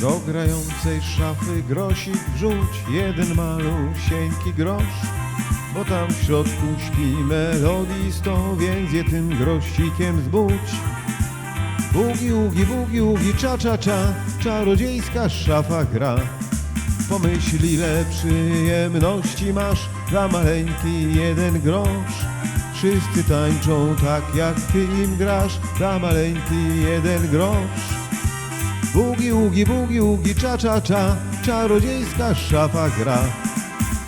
Do grającej szafy grosik wrzuć, jeden malusieńki grosz, bo tam w środku śpi melodisto, więc je tym grosikiem zbudź. Bugi, ugi, bugi, ugi, cza, cza, cza, czarodziejska szafa gra. Pomyśl ile przyjemności masz za maleńki jeden grosz. Wszyscy tańczą tak jak ty im grasz za maleńki jeden grosz. Bugi, ugi, bugi, ugi, cza, cza, cza, czarodziejska szafa gra.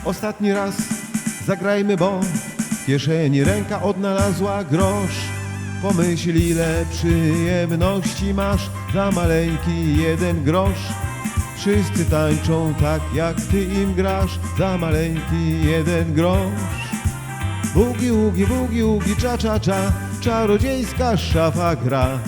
Ostatni raz zagrajmy, bo w kieszeni ręka odnalazła grosz. Pomyśl ile przyjemności masz za maleńki jeden grosz. Wszyscy tańczą tak jak ty im grasz za maleńki jeden grosz. Bugi, ugi, bugi, ugi, cza, cza, cza, czarodziejska szafa gra.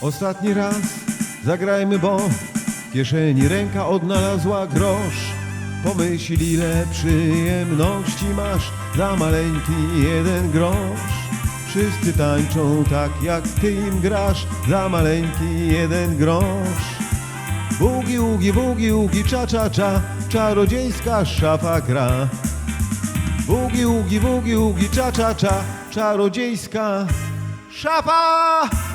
Ostatni raz zagrajmy, bo w kieszeni ręka odnalazła grosz. Pomyśl ile przyjemności masz za maleńki jeden grosz. Wszyscy tańczą tak jak ty im grasz za maleńki jeden grosz. Bugi, ugi, bugi, ugi, cza, cza, cza, czarodziejska szafa gra. Bugi, ugi, bugi, ugi, cza, cza, cza, czarodziejska szafa.